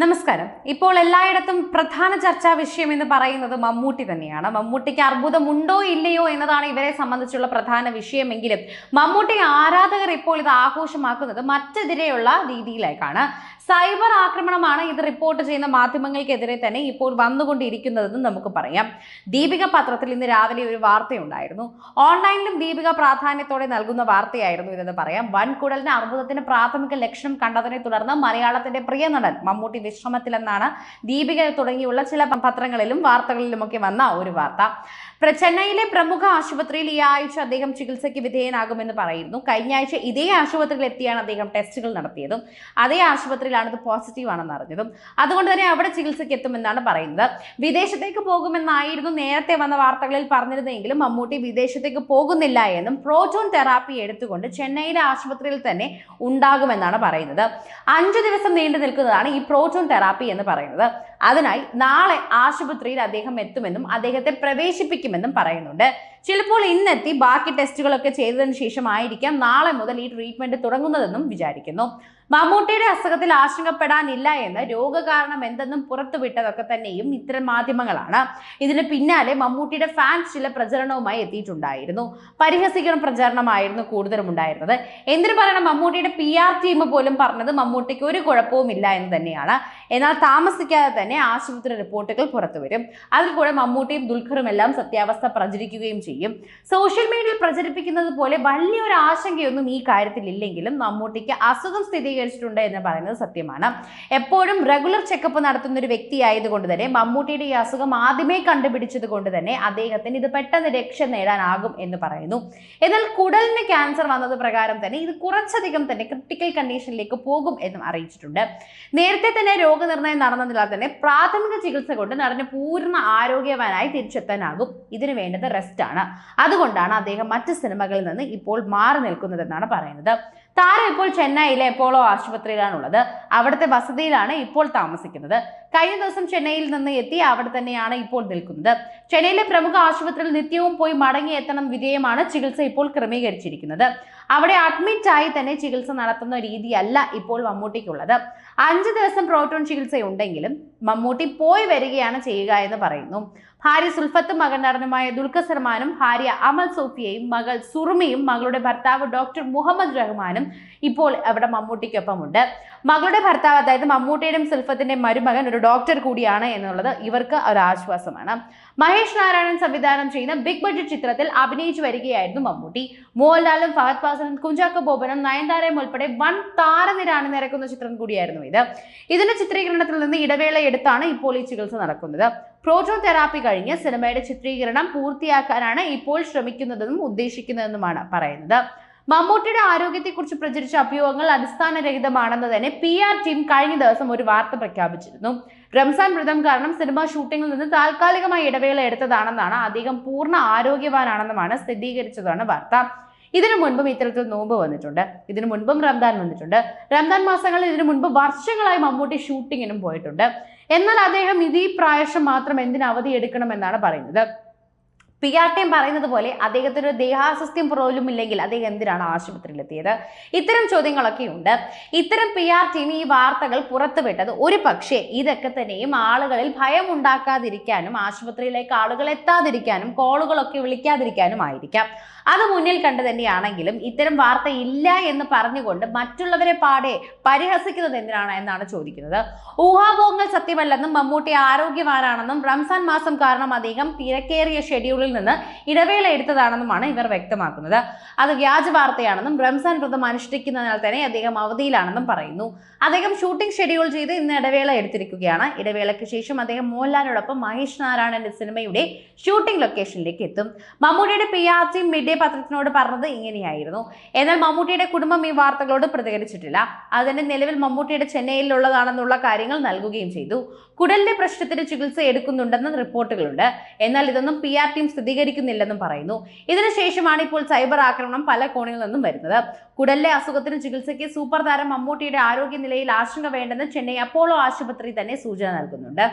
നമസ്കാരം. ഇപ്പോൾ എല്ലായിടത്തും പ്രധാന ചർച്ചാ വിഷയം എന്ന് പറയുന്നത് മമ്മൂട്ടി തന്നെയാണ്. മമ്മൂട്ടിക്ക് അർബുദമുണ്ടോ ഇല്ലയോ എന്നതാണ് ഇവരെ സംബന്ധിച്ചുള്ള പ്രധാന വിഷയമെങ്കിലും മമ്മൂട്ടി ആരാധകർ ഇപ്പോൾ ഇത് ആഘോഷമാക്കുന്നത് മറ്റെതിരെയുള്ള രീതിയിലേക്കാണ്. സൈബർ ആക്രമണമാണ് ഇത് റിപ്പോർട്ട് ചെയ്യുന്ന മാധ്യമങ്ങൾക്കെതിരെ തന്നെ ഇപ്പോൾ വന്നുകൊണ്ടിരിക്കുന്നതെന്ന് നമുക്ക് പറയാം. ദീപിക പത്രത്തിൽ ഇന്ന് രാവിലെ ഒരു വാർത്തയുണ്ടായിരുന്നു. ഓൺലൈനിലും ദീപിക പ്രാധാന്യത്തോടെ നൽകുന്ന വാർത്തയായിരുന്നു ഇതെന്ന് പറയാം. വൻകുടലിന് അർബുദത്തിന് പ്രാഥമിക ലക്ഷണം കണ്ടതിനെ തുടർന്ന് മലയാളത്തിന്റെ പ്രിയ നടൻ മമ്മൂട്ടി വിശ്രമത്തിലെന്നാണ് ദീപിക തുടങ്ങിയുള്ള ചില പത്രങ്ങളിലും വാർത്തകളിലുമൊക്കെ വന്ന ഒരു വാർത്ത. ചെന്നൈയിലെ പ്രമുഖ ആശുപത്രിയിൽ ഈ ആഴ്ച അദ്ദേഹം ചികിത്സയ്ക്ക് വിധേയനാകുമെന്ന് പറയുന്നു. കഴിഞ്ഞ ആഴ്ച ഇതേ ആശുപത്രിയിൽ എത്തിയാണ് അദ്ദേഹം ടെസ്റ്റുകൾ നടത്തിയതും. അതേ ആശുപത്രിയിലാണ് ഇത് പോസിറ്റീവ് ആണെന്ന് അറിഞ്ഞതും. അതുകൊണ്ട് തന്നെ അവിടെ ചികിത്സയ്ക്ക് എത്തുമെന്നാണ് പറയുന്നത്. വിദേശത്തേക്ക് പോകുമെന്നായിരുന്നു നേരത്തെ വന്ന വാർത്തകളിൽ പറഞ്ഞിരുന്നെങ്കിലും മമ്മൂട്ടി വിദേശത്തേക്ക് പോകുന്നില്ല എന്നും പ്രോട്ടോൺ തെറാപ്പി എടുത്തുകൊണ്ട് ചെന്നൈയിലെ ആശുപത്രിയിൽ തന്നെ ഉണ്ടാകുമെന്നാണ് പറയുന്നത്. അഞ്ചു ദിവസം നീണ്ടു നിൽക്കുന്നതാണ് ഈ പ്രോട്ടോൺ തെറാപ്പി എന്ന് പറയുന്നത്. അതിനായി നാളെ ആശുപത്രിയിൽ അദ്ദേഹം എത്തുമെന്നും അദ്ദേഹത്തെ പ്രവേശിപ്പിക്കുമെന്നും പറയുന്നുണ്ട്. ചിലപ്പോൾ ഇന്നെത്തി ബാക്കി ടെസ്റ്റുകളൊക്കെ ചെയ്തതിനു ശേഷമായിരിക്കാം നാളെ മുതൽ ഈ ട്രീറ്റ്മെന്റ് തുടങ്ങുന്നതെന്നും വിചാരിക്കുന്നു. മമ്മൂട്ടിയുടെ അസുഖത്തിൽ ആശങ്കപ്പെടാനില്ല എന്ന് രോഗകാരണം എന്തെന്നും പുറത്തുവിട്ടതൊക്കെ തന്നെയും ഇത്തരം മാധ്യമങ്ങളാണ്. ഇതിന് പിന്നാലെ മമ്മൂട്ടിയുടെ ഫാൻസ് ചില പ്രചരണവുമായി എത്തിയിട്ടുണ്ടായിരുന്നു. പരിഹസിക്കുന്ന പ്രചരണമായിരുന്നു കൂടുതലും ഉണ്ടായിരുന്നത് എന്തിനു പറയണം മമ്മൂട്ടിയുടെ പി ആർ ടീം പോലും പറഞ്ഞത് മമ്മൂട്ടിക്ക് ഒരു കുഴപ്പവും ഇല്ല എന്ന് തന്നെയാണ്. എന്നാൽ താമസിക്കാതെ തന്നെ ആശുപത്രി റിപ്പോർട്ടുകൾ പുറത്തുവരും അതിൽ കൂടെ മമ്മൂട്ടിയും ദുൽഖറും എല്ലാം സത്യാവസ്ഥ പ്രചരിക്കുകയും ചെയ്യും. സോഷ്യൽ മീഡിയയിൽ പ്രചരിപ്പിക്കുന്നത് പോലെ വലിയൊരു ആശങ്കയൊന്നും ഈ കാര്യത്തിൽ ഇല്ലെങ്കിലും മമ്മൂട്ടിക്ക് അസുഖം സ്ഥിരീകരിച്ചിട്ടുണ്ട് എന്ന് പറയുന്നത് സത്യമാണ്. എപ്പോഴും റെഗുലർ ചെക്കപ്പ് നടത്തുന്ന ഒരു വ്യക്തി ആയതുകൊണ്ട് തന്നെ മമ്മൂട്ടിയുടെ ഈ അസുഖം ആദ്യമേ കണ്ടുപിടിച്ചത് കൊണ്ട് തന്നെ അദ്ദേഹത്തിന് ഇത് പെട്ടെന്ന് രക്ഷ നേടാനാകും എന്ന് പറയുന്നു. എന്നാൽ കുടലിന് ക്യാൻസർ വന്നത് പ്രകാരം തന്നെ ഇത് കുറച്ചധികം തന്നെ ക്രിട്ടിക്കൽ കണ്ടീഷനിലേക്ക് പോകും എന്നും അറിയിച്ചിട്ടുണ്ട്. നേരത്തെ തന്നെ രോഗനിർണയം നടന്നതിനാൽ തന്നെ പ്രാഥമിക ചികിത്സ കൊണ്ട് നടന് പൂർണ ആരോഗ്യവാനായി തിരിച്ചെത്താനാകും. ഇതിനു വേണ്ടത് റെസ്റ്റ് ആണ്. അതുകൊണ്ടാണ് അദ്ദേഹം മറ്റ് സിനിമകളിൽ നിന്ന് ഇപ്പോൾ മാറി നിൽക്കുന്നതെന്നാണ് പറയുന്നത്. താരം ഇപ്പോൾ ചെന്നൈയിലെ എപ്പോളോ ആശുപത്രിയിലാണുള്ളത്. അവിടുത്തെ വസതിയിലാണ് ഇപ്പോൾ താമസിക്കുന്നത്. കഴിഞ്ഞ ദിവസം ചെന്നൈയിൽ നിന്ന് എത്തി അവിടെ തന്നെയാണ് ഇപ്പോൾ നിൽക്കുന്നത്. ചെന്നൈയിലെ പ്രമുഖ ആശുപത്രിയിൽ നിത്യവും പോയി മടങ്ങിയെത്തണം വിധേയമാണ് ചികിത്സ ഇപ്പോൾ ക്രമീകരിച്ചിരിക്കുന്നത്. അവിടെ അഡ്മിറ്റ് ആയി തന്നെ ചികിത്സ നടത്തുന്ന രീതിയല്ല ഇപ്പോൾ മമ്മൂട്ടിക്കുള്ളത്. അഞ്ച് ദിവസം പ്രോട്ടോൺ ചികിത്സയുണ്ടെങ്കിലും മമ്മൂട്ടി പോയി വരികയാണ് ചെയ്യുക എന്ന് പറയുന്നു. ഭാര്യ സുൽഫത്ത് മകൻ നടനുമായ ദുൽഖർ സൽമാനും ഭാര്യ അമൽ സോഫിയയും മകൾ സുറുമിയും മകളുടെ ഭർത്താവ് ഡോക്ടർ മുഹമ്മദ് റഹ്മാനും ഇപ്പോൾ അവിടെ മമ്മൂട്ടിക്കൊപ്പമുണ്ട്. മകളുടെ ഭർത്താവ് അതായത് മമ്മൂട്ടിയുടെയും സുൽഫത്തിന്റെയും മരുമകൻ ഒരു ഡോക്ടർ കൂടിയാണ് എന്നുള്ളത് ഇവർക്ക് ഒരു ആശ്വാസമാണ്. മഹേഷ് നാരായണൻ സംവിധാനം ചെയ്യുന്ന ബിഗ് ബഡ്ജറ്റ് ചിത്രത്തിൽ അഭിനയിച്ചു വരികയായിരുന്നു മമ്മൂട്ടി. മോഹൻലാലും ഫഹദ് ഫാസിലും കുഞ്ചാക്കോ ബോബനും നയൻതാരയും ഉൾപ്പെടെ വൻ താരനിര അണിനിരക്കുന്ന ചിത്രം കൂടിയായിരുന്നു ഇത്. ഇതിന്റെ ചിത്രീകരണത്തിൽ നിന്ന് ഇടവേള എടുത്താണ് ഇപ്പോൾ ഈ ചികിത്സ നടക്കുന്നത്. പ്രോട്ടോ തെറാപ്പി കഴിഞ്ഞ് സിനിമയുടെ ചിത്രീകരണം പൂർത്തിയാക്കാനാണ് ഇപ്പോൾ ശ്രമിക്കുന്നതെന്നും ഉദ്ദേശിക്കുന്നതെന്നുമാണ് പറയുന്നത്. മമ്മൂട്ടിയുടെ ആരോഗ്യത്തെക്കുറിച്ച് പ്രചരിച്ച അഭ്യൂഹങ്ങൾ അടിസ്ഥാനരഹിതമാണെന്ന് തന്നെ പി ആർ ടീം കഴിഞ്ഞ ദിവസം ഒരു വാർത്ത പ്രഖ്യാപിച്ചിരുന്നു. റംസാൻ വ്രതം കാരണം സിനിമ ഷൂട്ടിങ്ങിൽ നിന്ന് താൽക്കാലികമായി ഇടവേള എടുത്തതാണെന്നാണ് അദ്ദേഹം പൂർണ ആരോഗ്യവാനാണെന്നുമാണ് സ്ഥിരീകരിച്ചതാണ് വാർത്ത. ഇതിനു മുൻപും ഇത്തരത്തിൽ നോമ്പ് വന്നിട്ടുണ്ട്. ഇതിനു മുൻപും റംദാൻ വന്നിട്ടുണ്ട്. റംദാൻ മാസങ്ങളിൽ ഇതിനു മുൻപ് വർഷങ്ങളായി മമ്മൂട്ടി ഷൂട്ടിങ്ങിനും പോയിട്ടുണ്ട്. എന്നാൽ അദ്ദേഹം ഇത് ഈ പ്രാവശ്യം മാത്രം എന്തിന് അവധി എടുക്കണമെന്നാണ് പറയുന്നത്. പി ആർ ടി എം പറയുന്നത് പോലെ അദ്ദേഹത്തിന് ഒരു ദേഹാസ്വസ്ഥ്യം പോലും ഇല്ലെങ്കിൽ അദ്ദേഹം എന്തിനാണ് ആശുപത്രിയിലെത്തിയത്? ഇത്തരം ചോദ്യങ്ങളൊക്കെ ഉണ്ട് ഇത്തരം പി ആർ ടീം ഈ വാർത്തകൾ പുറത്തുവിട്ടത് ഒരു പക്ഷേ ഇതൊക്കെ തന്നെയും ആളുകളിൽ ഭയം ഉണ്ടാക്കാതിരിക്കാനും ആശുപത്രിയിലേക്ക് ആളുകൾ എത്താതിരിക്കാനും കോളുകളൊക്കെ വിളിക്കാതിരിക്കാനും ആയിരിക്കാം. അത് മുന്നിൽ കണ്ടു തന്നെയാണെങ്കിലും ഇത്തരം വാർത്ത ഇല്ല എന്ന് പറഞ്ഞുകൊണ്ട് മറ്റുള്ളവരെ പാടെ പരിഹസിക്കുന്നത് എന്തിനാണ് എന്നാണ് ചോദിക്കുന്നത്. ഊഹാപോഹങ്ങൾ സത്യമല്ലെന്നും മമ്മൂട്ടി ആരോഗ്യവാനാണെന്നും റംസാൻ മാസം കാരണം അദ്ദേഹം തിരക്കേറിയ ഷെഡ്യൂളിൽ നിന്ന് ഇടവേള എടുത്തതാണെന്നുമാണ് ഇവർ വ്യക്തമാക്കുന്നത്. അത് വ്യാജ വാർത്തയാണെന്നും റംസാൻ വ്രതം അനുഷ്ഠിക്കുന്നതിനാൽ തന്നെ അദ്ദേഹം അവധിയിലാണെന്നും പറയുന്നു. അദ്ദേഹം ഷൂട്ടിംഗ് ഷെഡ്യൂൾ ചെയ്ത് ഇന്ന് ഇടവേള എടുത്തിരിക്കുകയാണ്. ഇടവേളയ്ക്ക് ശേഷം അദ്ദേഹം മോഹൻലാലിനോടൊപ്പം മഹേഷ് നാരായണന്റെ സിനിമയുടെ ഷൂട്ടിംഗ് ലൊക്കേഷനിലേക്ക് എത്തും. മമ്മൂട്ടിയുടെ പി ആർ ടീം മിഡ് പത്രത്തിനോട് പറഞ്ഞത് ഇങ്ങനെയായിരുന്നു. എന്നാൽ മമ്മൂട്ടിയുടെ കുടുംബം ഈ വാർത്തകളോട് പ്രതികരിച്ചിട്ടില്ല. അതിന് നിലവിൽ മമ്മൂട്ടിയുടെ ചെന്നൈയിലുള്ളതാണെന്നുള്ള കാര്യങ്ങൾ നൽകുകയും ചെയ്തു. കുടലിന്റെ പ്രശ്നത്തിന് ചികിത്സ എടുക്കുന്നുണ്ടെന്ന് റിപ്പോർട്ടുകളുണ്ട്. എന്നാൽ ഇതൊന്നും പി ആർ ടീം സ്ഥിരീകരിക്കുന്നില്ലെന്നും പറയുന്നു. ഇതിനുശേഷമാണ് ഇപ്പോൾ സൈബർ ആക്രമണം പല കോണിൽ നിന്നും വരുന്നത്. കുടലിലെ അസുഖത്തിന് ചികിത്സയ്ക്ക് സൂപ്പർ താരം മമ്മൂട്ടിയുടെ ആരോഗ്യനിലയിൽ ആശങ്ക വേണ്ടെന്ന് ചെന്നൈ അപ്പോളോ ആശുപത്രി തന്നെ സൂചന നൽകുന്നുണ്ട്.